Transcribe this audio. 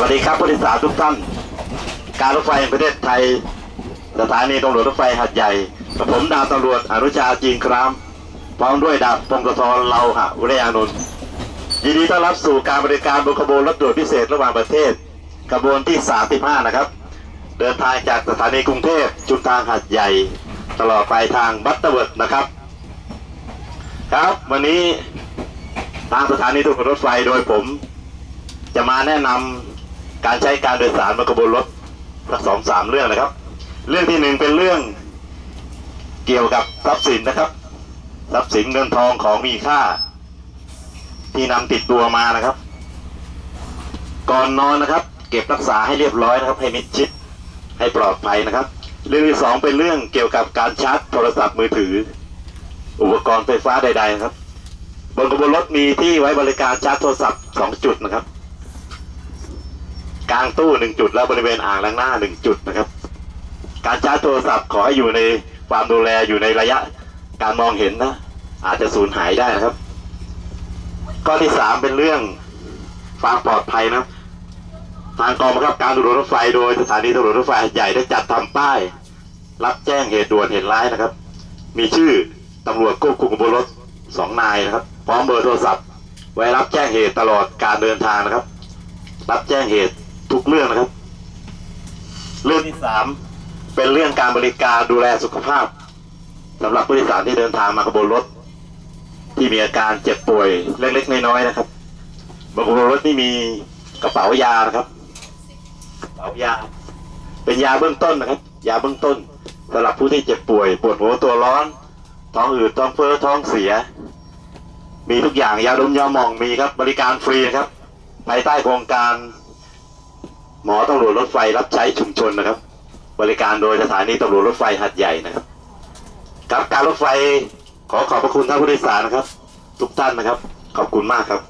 วัสดีครับผู้โดยสารทุกท่าน การรถไฟแห่งประเทศไทย สถานีตำรวจรถไฟหัดใหญ่กับผมดาวตำรวจอนุชาจีนครามพร้อมด้วยดาบพงศธรเลาหะอุเรยอานนท์ยินดีต้อนรับสู่การบริการบนขบวนรถด่วนพิเศษระหว่างประเทศขบวนที่ 35 นะครับ เดินทางจากสถานีกรุงเทพจุดทางหัดใหญ่ ตลอดไปทางบัตเตอร์เวิร์ดนะครับ ครับ วันนี้ทางสถานีตำรวจรถไฟโดยผม จะมาแนะนำ การใช้การโดยสารบนขบวนรถสักสองสามเรื่องนะครับ เรื่องที่หนึ่งเป็นเรื่องเกี่ยวกับทรัพย์สินนะครับ ทรัพย์สินเงินทองของมีค่า ที่นำติดตัวมานะครับ ก่อนนอนนะครับ เก็บรักษาให้เรียบร้อยนะครับ ให้มิดชิดให้ปลอดภัยนะครับ เรื่องที่สองเป็นเรื่องเกี่ยวกับการชาร์จโทรศัพท์มือถือ อุปกรณ์ไฟฟ้าใดๆนะครับ บนขบวนรถมีที่ไว้บริการชาร์จโทรศัพท์สองจุดนะครับ กลางตู้หนึ่งจุดและบริเวณอ่างล้างหน้าหนึ่งจุดนะครับ การชาร์จโทรศัพท์ขอให้อยู่ในความดูแลอยู่ในระยะการมองเห็นนะ อาจจะสูญหายได้นะครับ ข้อที่สามเป็นเรื่องความปลอดภัยนะ ทางกองบังคับการตำรวจรถไฟโดยสถานีตำรวจรถไฟใหญ่ได้จัดทำป้าย รับแจ้งเหตุด่วนเหตุร้ายนะครับ มีชื่อตำรวจควบคุมบนรถสองนายนะครับ พร้อมเบอร์โทรศัพท์ ไว้รับแจ้งเหตุตลอดการเดินทางนะครับ รับแจ้งเหตุ ทุกเรื่องนะครับ เรื่องที่สามเป็นเรื่องการบริการดูแลสุขภาพสำหรับผู้โดยสารที่เดินทางมาขบวนรถ ที่มีอาการเจ็บป่วยเล็กๆน้อยๆนะครับบนขบวนรถนี่มีกระเป๋ายานะครับกระเป๋ายา เป็นยาเบื้องต้นนะครับ ยาเบื้องต้นสำหรับผู้ที่เจ็บป่วยปวดหัวตัวร้อน ท้องอืดท้องเฟ้อท้องเสีย มีทุกอย่างยาดมยาหมองมีครับ บริการฟรีนะครับภายใต้โครงการ หมอตำรวจรถไฟรับใช้ชุมชนนะครับ บริการโดยสถานีตำรวจรถไฟหัดใหญ่นะครับครับการรถไฟขอขอบพระคุณท่านผู้โดยสารนะครับ ทุกท่านนะครับ ขอบคุณมากครับ